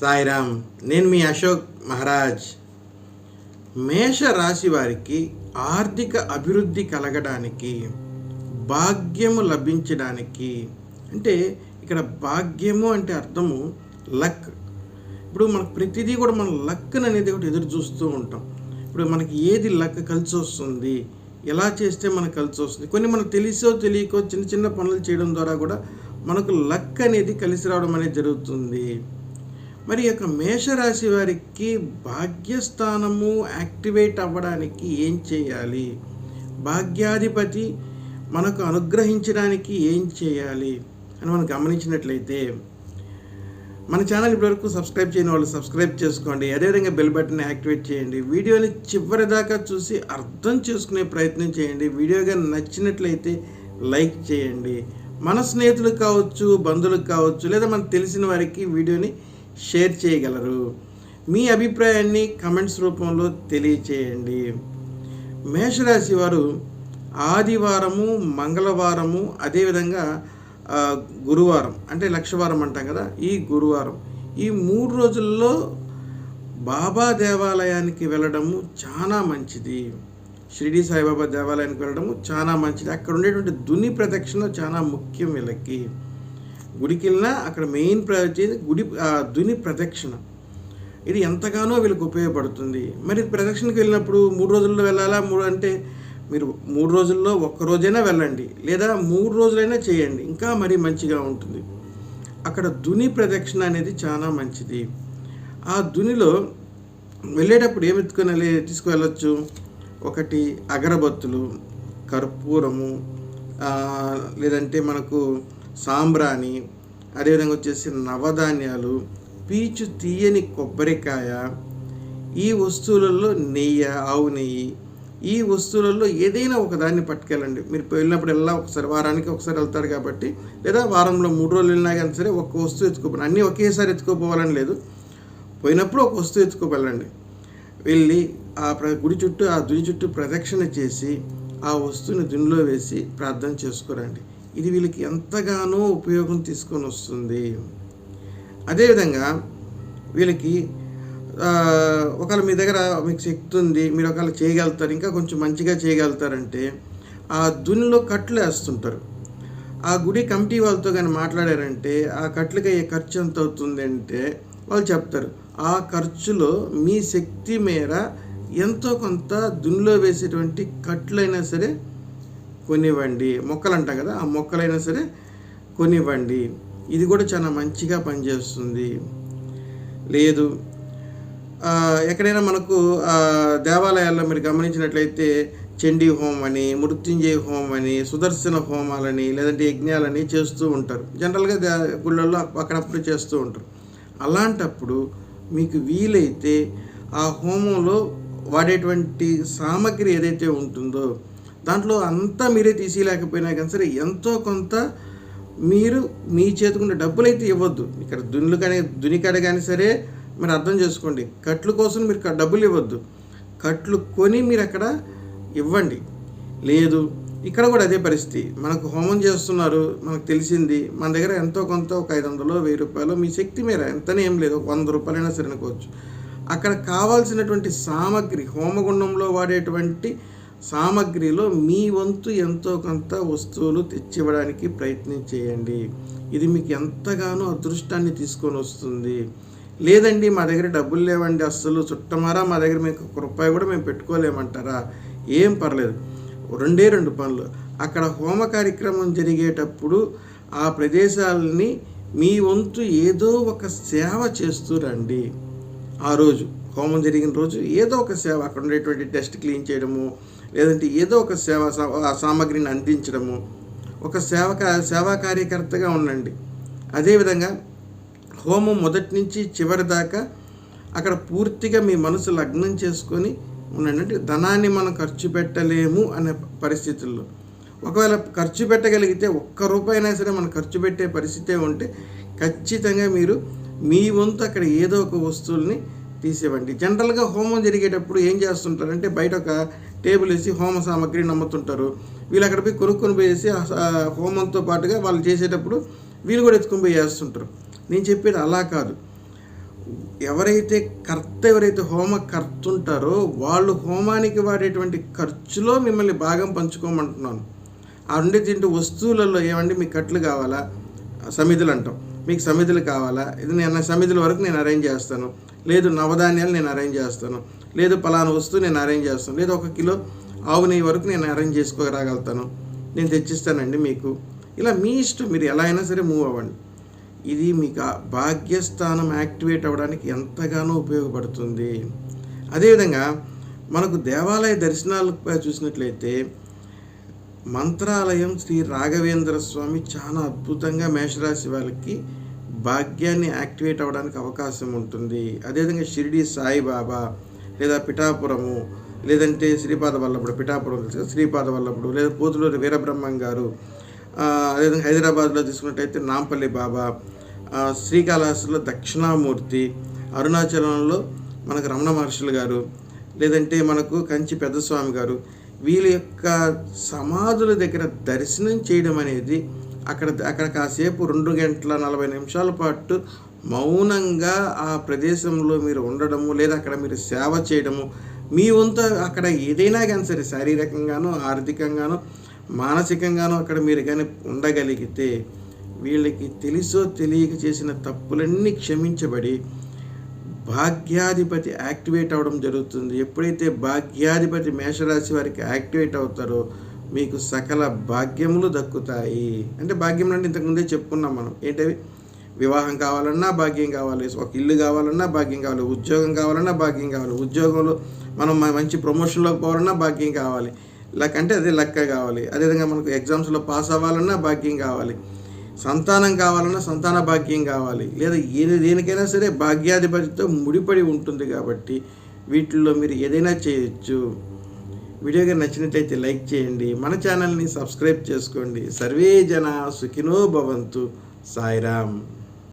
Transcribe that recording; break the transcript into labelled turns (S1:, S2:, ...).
S1: సాయిరామ్ నేను మీ అశోక్ మహారాజ్. మేష రాశి వారికి ఆర్థిక అభివృద్ధి కలగడానికి భాగ్యము లభించడానికి అంటే ఇక్కడ భాగ్యము అంటే అర్థము లక్. ఇప్పుడు మనకు ప్రతిదీ కూడా మన లక్ అనేది ఒకటి ఎదురు చూస్తూ ఉంటాం. ఇప్పుడు మనకి ఏది లక్ కలిసి వస్తుంది? ఎలా చేస్తే మనకు కలిసి వస్తుంది? కొన్ని మనకు తెలిసో తెలియకో చిన్న చిన్న పనులు చేయడం ద్వారా కూడా మనకు లక్ అనేది కలిసి రావడం అనేది జరుగుతుంది. మరి యొక్క మేషరాశి వారికి భాగ్యస్థానము యాక్టివేట్ అవ్వడానికి ఏం చేయాలి? భాగ్యాధిపతి మనకు అనుగ్రహించడానికి ఏం చేయాలి? అని మనం గమనించినట్లయితే మన ఛానల్ ఇప్పటివరకు సబ్స్క్రైబ్ చేయని వాళ్ళు సబ్స్క్రైబ్ చేసుకోండి. అదేవిధంగా బెల్ బటన్ యాక్టివేట్ చేయండి. వీడియోని చివరి దాకా చూసి అర్థం చేసుకునే ప్రయత్నం చేయండి. వీడియోగా నచ్చినట్లయితే లైక్ చేయండి. మన స్నేహితులకు కావచ్చు బంధువులకు కావచ్చు లేదా మనకు తెలిసిన వారికి వీడియోని షేర్ చేయగలరు. మీ అభిప్రాయాన్ని కమెంట్స్ రూపంలో తెలియచేయండి. మేషరాశి వారు ఆదివారము మంగళవారము అదేవిధంగా గురువారం అంటే లక్షవారం అంటాం కదా ఈ గురువారం. ఈ మూడు రోజుల్లో బాబా దేవాలయానికి వెళ్ళడము చాలా మంచిది. షిరిడి సాయిబాబా దేవాలయానికి వెళ్ళడము చాలా మంచిది. అక్కడ ఉండేటువంటి దుని ప్రదక్షిణ చాలా ముఖ్యం వీళ్ళకి. గుడికి వెళ్ళినా అక్కడ మెయిన్ ప్రయోజనం గుడి దుని ప్రదక్షిణ. ఇది ఎంతగానో వీళ్ళకి ఉపయోగపడుతుంది. మరి ప్రదక్షిణకి వెళ్ళినప్పుడు మూడు రోజుల్లో వెళ్ళాలా? మూడు అంటే మీరు మూడు రోజుల్లో ఒక్క రోజైనా వెళ్ళండి లేదా మూడు రోజులైనా చేయండి. ఇంకా మరీ మంచిగా ఉంటుంది. అక్కడ దుని ప్రదక్షిణ అనేది చాలా మంచిది. ఆ దునిలో వెళ్ళేటప్పుడు ఏమి ఎత్తుకొని తీసుకువెళ్ళచ్చు? ఒకటి అగరబత్తులు కర్పూరము లేదంటే మనకు సాంబ్రాణి అదేవిధంగా వచ్చేసి నవధాన్యాలు పీచు తీయని కొబ్బరికాయ ఈ వస్తువులలో నెయ్యి ఆవు నెయ్యి ఈ వస్తువులలో ఏదైనా ఒక దాన్ని పట్టుకెళ్ళండి. మీరు వెళ్ళినప్పుడు ఒకసారి వారానికి ఒకసారి వెళ్తారు కాబట్టి లేదా వారంలో మూడు రోజులు వెళ్ళినా కానీ సరే ఒక్క వస్తువు ఎత్తుకోపోయి అన్నీ ఒకేసారి ఎత్తుకోపోవాలని లేదు. పోయినప్పుడు ఒక వస్తువు ఎత్తుకోపోవాలండి వెళ్ళి ఆ ప్ర- గుడి చుట్టూ ఆ దుని చుట్టూ ప్రదక్షిణ చేసి ఆ వస్తువుని దునిలో వేసి ప్రార్థన చేసుకురండి. ఇది వీళ్ళకి ఎంతగానో ఉపయోగం తీసుకొని వస్తుంది. అదేవిధంగా వీళ్ళకి ఒకవేళ మీ దగ్గర మీకు శక్తి ఉంది మీరు ఒకవేళ చేయగలుగుతారు ఇంకా కొంచెం మంచిగా చేయగలుగుతారంటే ఆ దునిలో కట్లు వేస్తుంటారు. ఆ గుడి కమిటీ వాళ్ళతో కానీ మాట్లాడారంటే ఆ కట్లకి అయ్యే ఖర్చు ఎంత అవుతుంది అంటే వాళ్ళు చెప్తారు ఆ ఖర్చులో మీ శక్తి మేర ఎంతో కొంత దునిలో వేసేటువంటి కట్లైనా సరే కొనివ్వండి. మొక్కలు అంటాం కదా ఆ మొక్కలైనా సరే కొనివ్వండి. ఇది కూడా చాలా మంచిగా పనిచేస్తుంది. లేదు ఎక్కడైనా మనకు దేవాలయాల్లో మీరు గమనించినట్లయితే చండీ హోమం అని మృత్యుంజయ హోమం అని సుదర్శన హోమాలని లేదంటే యజ్ఞాలని చేస్తూ ఉంటారు. జనరల్గా గుళ్ళల్లో అక్కడప్పుడు చేస్తూ ఉంటారు. అలాంటప్పుడు మీకు వీలైతే ఆ హోమంలో వాడేటువంటి సామగ్రి ఏదైతే ఉంటుందో దాంట్లో అంతా మీరే తీసేయలేకపోయినా కానీ సరే ఎంతో కొంత మీరు మీ చేతుకుంటే డబ్బులు అయితే ఇవ్వద్దు. ఇక్కడ దున్నులు కానీ దునికాడ కానీ సరే మీరు అర్థం చేసుకోండి. కట్ల కోసం మీరు డబ్బులు ఇవ్వద్దు. కట్లు కొని మీరు అక్కడ ఇవ్వండి. లేదు ఇక్కడ కూడా అదే పరిస్థితి. మనకు హోమం చేస్తున్నారు మనకు తెలిసింది. మన దగ్గర ఎంతో కొంత ఒక ఐదు వందలు వెయ్యి రూపాయలు మీ శక్తి మేర ఎంతనే ఏం లేదు. ఒక వంద రూపాయలైనా సరే అనుకోవచ్చు. అక్కడ కావాల్సినటువంటి సామాగ్రి హోమగుండంలో వాడేటువంటి సామాగ్రిలో మీ వంతు ఎంతో కొంత వస్తువులు తెచ్చివ్వడానికి ప్రయత్నం చేయండి. ఇది మీకు ఎంతగానో అదృష్టాన్ని తీసుకొని వస్తుంది. లేదండి మా దగ్గర డబ్బులు లేవండి అస్సలు. చుట్టమారా మా దగ్గర మీకు ఒక రూపాయి కూడా మేము పెట్టుకోలేమంటారా? ఏం పర్లేదు. రెండే రెండు పనులు. అక్కడ హోమ కార్యక్రమం జరిగేటప్పుడు ఆ ప్రదేశాలని మీ వంతు ఏదో ఒక సేవ చేస్తూ రండి. ఆ రోజు హోమం జరిగిన రోజు ఏదో ఒక సేవ అక్కడ ఉండేటువంటి డస్ట్ క్లీన్ చేయడము లేదంటే ఏదో ఒక సేవ సా- సామాగ్రిని అందించడము. ఒక సేవ సేవా కార్యకర్తగా ఉండండి. అదేవిధంగా హోమం మొదటి నుంచి చివరి దాకా అక్కడ పూర్తిగా మీ మనసు లగ్నం చేసుకొని ఉండండి. అంటే ధనాన్ని మనం ఖర్చు పెట్టలేము అనే పరిస్థితుల్లో. ఒకవేళ ఖర్చు పెట్టగలిగితే ఒక్క రూపాయి అయినా సరే మనం ఖర్చు పెట్టే పరిస్థితే ఉంటే ఖచ్చితంగా మీరు మీ వంతు అక్కడ ఏదో ఒక వస్తువుల్ని తీసేవండి జనరల్గా హోమం జరిగేటప్పుడు ఏం చేస్తుంటారంటే బయట ఒక టేబుల్ వేసి హోమ సామాగ్రిని నమ్ముతుంటారు. వీళ్ళు అక్కడ పోయి కొనుక్కొని పోయేసి హోమంతో పాటుగా వాళ్ళు చేసేటప్పుడు వీళ్ళు కూడా ఎత్తుకొని పోయి చేస్తుంటారు నేను చెప్పేది అలా కాదు. ఎవరైతే కర్త ఎవరైతే హోమ కర్త ఉంటారో వాళ్ళు హోమానికి వాడేటువంటి ఖర్చులో మిమ్మల్ని భాగం పంచుకోమంటున్నాను. ఆ ఉండే తింటే వస్తువులలో ఏమండి? మీకు కట్లు కావాలా? సమిధులు అంటాం. మీకు సమిధులు కావాలా? ఇది నేను సమిధుల వరకు నేను అరేంజ్ చేస్తాను. లేదు నవధాన్యాలు నేను అరేంజ్ చేస్తాను. లేదు పలానా వస్తువు నేను అరేంజ్ చేస్తాను. లేదు ఒక కిలో ఆవు నెయ్యి వరకు నేను అరేంజ్ చేసుకోరాగలుగుతాను నేను తెచ్చిస్తానండి మీకు. ఇలా మీ ఇష్టం. మీరు ఎలా అయినా సరే మూవ్ అవ్వండి. ఇది మీకు భాగ్యస్థానం యాక్టివేట్ అవ్వడానికి ఎంతగానో ఉపయోగపడుతుంది. అదేవిధంగా మనకు దేవాలయ దర్శనాలు చూసినట్లయితే మంత్రాలయం శ్రీ రాఘవేంద్ర స్వామి చాలా అద్భుతంగా మేషరాశి వాళ్ళకి భాగ్యాన్ని యాక్టివేట్ అవ్వడానికి అవకాశం ఉంటుంది. అదేవిధంగా షిరిడి సాయిబాబా లేదా పిఠాపురము లేదంటే శ్రీపాద వల్లభుడు పిఠాపురం తెలుసు శ్రీపాద వల్లభుడు లేదా పోతులూరి వీరబ్రహ్మం గారు అదేవిధంగా హైదరాబాద్లో తీసుకున్నట్టయితే నాంపల్లి బాబా శ్రీకాళహస్తిలో దక్షిణామూర్తి అరుణాచలంలో మనకు రమణ మహర్షులు గారు లేదంటే మనకు కంచి పెద్దస్వామి గారు వీళ్ళ యొక్క సమాధుల దగ్గర దర్శనం చేయడం అనేది అక్కడ అక్కడ కాసేపు రెండు గంటల నలభై నిమిషాల పాటు మౌనంగా ఆ ప్రదేశంలో మీరు ఉండడము లేదా అక్కడ మీరు సేవ చేయడము మీ వంతు అక్కడ ఏదైనా కానీ సరే శారీరకంగానో ఆర్థికంగానో మానసికంగానో అక్కడ మీరు కానీ ఉండగలిగితే వీళ్ళకి తెలుసో తెలియక చేసిన తప్పులన్నీ క్షమించబడి భాగ్యాధిపతి యాక్టివేట్ అవ్వడం జరుగుతుంది. ఎప్పుడైతే భాగ్యాధిపతి మేషరాశి వారికి యాక్టివేట్ అవుతారో మీకు సకల భాగ్యములు దక్కుతాయి. అంటే భాగ్యములు అంటే ఇంతకుముందే చెప్పుకున్నాం మనం. ఏంటవి? వివాహం కావాలన్నా భాగ్యం కావాలి. ఒక ఇల్లు కావాలన్నా భాగ్యం కావాలి. ఉద్యోగం కావాలన్నా భాగ్యం కావాలి. ఉద్యోగంలో మనం మంచి ప్రమోషన్లోకి పోవాలన్నా భాగ్యం కావాలి. లక్ అంటే అదే లక్క కావాలి. అదేవిధంగా మనకు ఎగ్జామ్స్లో పాస్ అవ్వాలన్నా భాగ్యం కావాలి. సంతానం కావాలన్నా సంతాన భాగ్యం కావాలి. లేదా ఏది దేనికైనా సరే భాగ్యాధిపతితో ముడిపడి ఉంటుంది కాబట్టి వీటిల్లో మీరు ఏదైనా చేయొచ్చు. వీడియోగా నచ్చినట్లయితే లైక్ చేయండి. మన ఛానల్ని సబ్స్క్రైబ్ చేసుకోండి. సర్వే జన సుఖినో భవంతు. సాయిరామ్.